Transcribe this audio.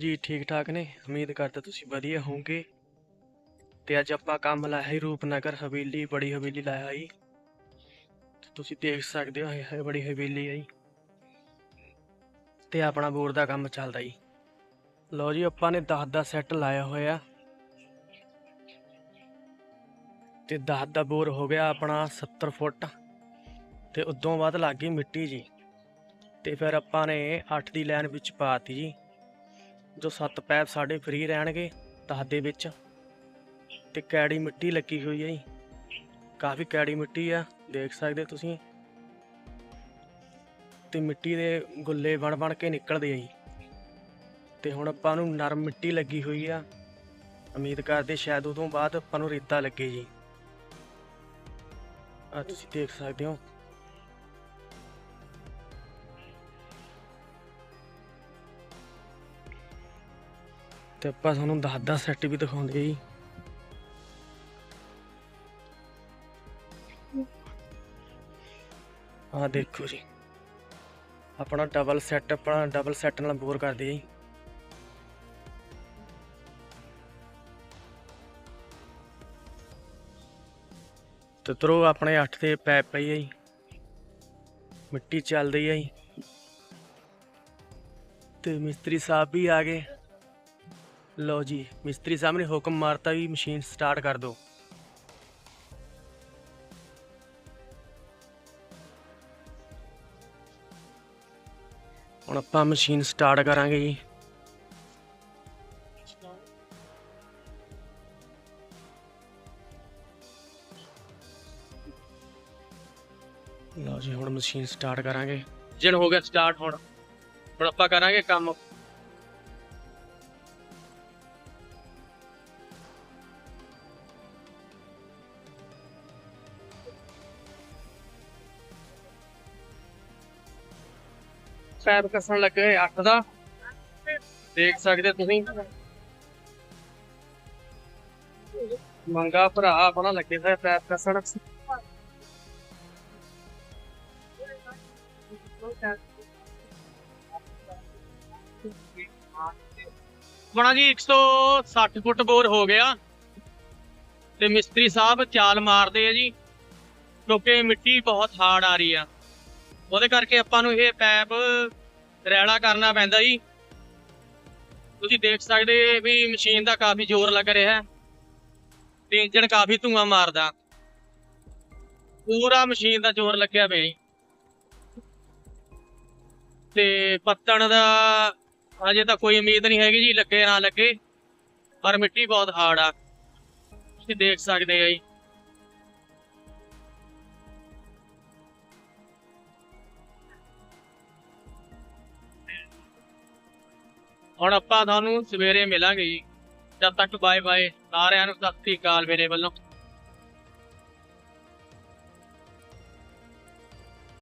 ਜੀ ਠੀਕ ਠਾਕ ਨੇ। ਉਮੀਦ ਕਰਦਾ ਤੁਸੀਂ ਵਧੀਆ ਹੋਵੋਗੇ। ਤੇ ਅੱਜ ਆਪਾਂ ਕੰਮ ਲਾਇਆ ਹੈ ਰੂਪਨਗਰ ਹਵੇਲੀ, ਬੜੀ ਹਵੇਲੀ ਲਾਇਆ ਜੀ ਤੁਸੀਂ ਦੇਖ ਸਕਦੇ ਹੋ, ਇਹ ਬੜੀ ਹਵੇਲੀ ਹੈ ਜੀ ਤੇ ਆਪਣਾ ਬੋਰ ਦਾ ਕੰਮ ਚੱਲਦਾ ਜੀ। ਲਓ ਜੀ, ਆਪਾਂ ਨੇ 10 ਦਾ ਸੈੱਟ ਲਾਇਆ ਹੋਇਆ। ਤੇ 10 ਦਾ ਬੋਰ ਹੋ ਗਿਆ ਆਪਣਾ 70 ਫੁੱਟ। ਤੇ ਉਦੋਂ ਬਾਅਦ ਲੱਗ ਗਈ ਮਿੱਟੀ ਜੀ। ਤੇ ਫਿਰ ਆਪਾਂ ਨੇ 8 ਦੀ ਲਾਈਨ ਵਿੱਚ ਪਾਤੀ ਜੀ। ਜੋ ਸੱਤ ਪੈਪ ਸਾਡੇ ਫ੍ਰੀ ਰਹਿਣਗੇ 10 ਦੇ ਵਿੱਚ। ਤੇ ਕੈੜੀ ਮਿੱਟੀ ਲੱਗੀ ਹੋਈ ਹੈ ਜੀ। ਕਾਫੀ ਕੈੜੀ ਮਿੱਟੀ ਆ, ਦੇਖ ਸਕਦੇ ਤੁਸੀਂ। ਤੇ ਮਿੱਟੀ ਦੇ ਗੁੱਲੇ ਬਣ ਬਣ ਕੇ ਨਿਕਲਦੇ ਆ ਜੀ। ਤੇ ਹੁਣ ਆਪਾਂ ਨੂੰ ਨਰਮ ਮਿੱਟੀ ਲੱਗੀ ਹੋਈ ਆ। ਉਮੀਦ ਕਰਦੇ ਸ਼ਾਇਦ ਉਦੋਂ ਬਾਅਦ ਆਪਾਂ ਨੂੰ ਰੇਤਾ ਲੱਗੇ ਜੀ। ਆ ਤੁਸੀਂ ਦੇਖ ਸਕਦੇ ਹੋ। ਤੇ ਆਪਾਂ ਤੁਹਾਨੂੰ ਦਸ ਦਸ ਸੈੱਟ ਵੀ ਦਿਖਾਉਂਦੇ ਜੀ। ਆ ਦੇਖੋ ਜੀ। ਆਪਣਾ ਡਬਲ ਸੈੱਟ ਆਪਣਾ ਡਬਲ ਸੈੱਟ ਨਾਲ ਬੋਰ ਕਰਦੇ ਜੀ। ਤੇ ਤਰੋ ਆਪਣੇ 8 ਦੇ ਪੈਪ ਪਈ ਹੈ ਜੀ। ਮਿੱਟੀ ਚੱਲਦੀ ਰਹੀ ਹੈ ਜੀ। ਤੇ ਮਿਸਤਰੀ ਸਾਹਿਬ ਵੀ ਆ ਗਏ। ਲਓ ਜੀ, ਮਿਸਤਰੀ ਸਾਹਿਬ ਨੇ ਹੁਕਮ ਮਾਰਤਾ ਵੀ ਮਸ਼ੀਨ ਸਟਾਰਟ ਕਰ ਦਿਓ। ਹੁਣ ਆਪਾਂ ਮਸ਼ੀਨ ਸਟਾਰਟ ਕਰਾਂਗੇ ਜੀ। ਲਓ ਜੀ, ਹੁਣ ਮਸ਼ੀਨ ਸਟਾਰਟ ਕਰਾਂਗੇ। ਜਨ ਹੋ ਗਿਆ ਸਟਾਰਟ ਹੁਣ। ਹੁਣ ਆਪਾਂ ਕਰਾਂਗੇ ਕੰਮ। ਪੈਪ ਕੱਸਣ ਲੱਗੇ 8 ਦਾ। ਦੇਖ ਸਕਦੇ ਤੁਸੀਂ। ਮੰਗਾ ਭਰਾ ਆਪਣਾ ਲੱਗੇ ਹੋਇਆ ਪੈਪ ਕੱਸਣ ਬਣਾ ਜੀ 160 ਫੁੱਟ ਬੋਰ ਹੋ ਗਿਆ। ਤੇ ਮਿਸਤਰੀ ਸਾਹਿਬ ਚਾਲ ਮਾਰਦੇ ਆ ਜੀ। ਕਿਉਂਕਿ ਮਿੱਟੀ ਬਹੁਤ ਹਾਰਡ ਆ ਰਹੀ ਆ। ਉਹਦੇ ਕਰਕੇ ਆਪਾਂ ਨੂੰ ਇਹ ਪੈਪ ਰੈਲਾ ਕਰਨਾ ਪੈਂਦਾ ਜੀ। ਤੁਸੀਂ ਦੇਖ ਸਕਦੇ ਵੀ ਮਸ਼ੀਨ ਦਾ ਕਾਫੀ ਜ਼ੋਰ ਲੱਗ ਰਿਹਾ ਹੈ। ਤੇ ਇੰਜਣ ਕਾਫੀ ਧੂਆਂ ਮਾਰਦਾ। ਪੂਰਾ ਮਸ਼ੀਨ ਦਾ ਜ਼ੋਰ ਲੱਗਿਆ ਪਿਆ ਜੀ। ਤੇ ਪੱਤਣ ਦਾ ਅਜੇ ਤਾਂ ਕੋਈ ਉਮੀਦ ਨਹੀਂ ਹੈਗੀ ਜੀ, ਲੱਗੇ ਨਾ ਲੱਗੇ। ਪਰ ਮਿੱਟੀ ਬਹੁਤ ਹਾਰਡ ਆ। ਤੁਸੀਂ ਦੇਖ ਸਕਦੇ ਆ ਜੀ। ਹੁਣ ਆਪਾਂ ਤੁਹਾਨੂੰ ਸਵੇਰੇ ਮਿਲਾਂਗੇ ਜੀ। ਜਦ ਤੱਕ ਬਾਏ ਬਾਏ ਸਾਰਿਆਂ ਨੂੰ ਸਤਿ ਸ੍ਰੀ ਅਕਾਲ ਮੇਰੇ ਵੱਲੋਂ।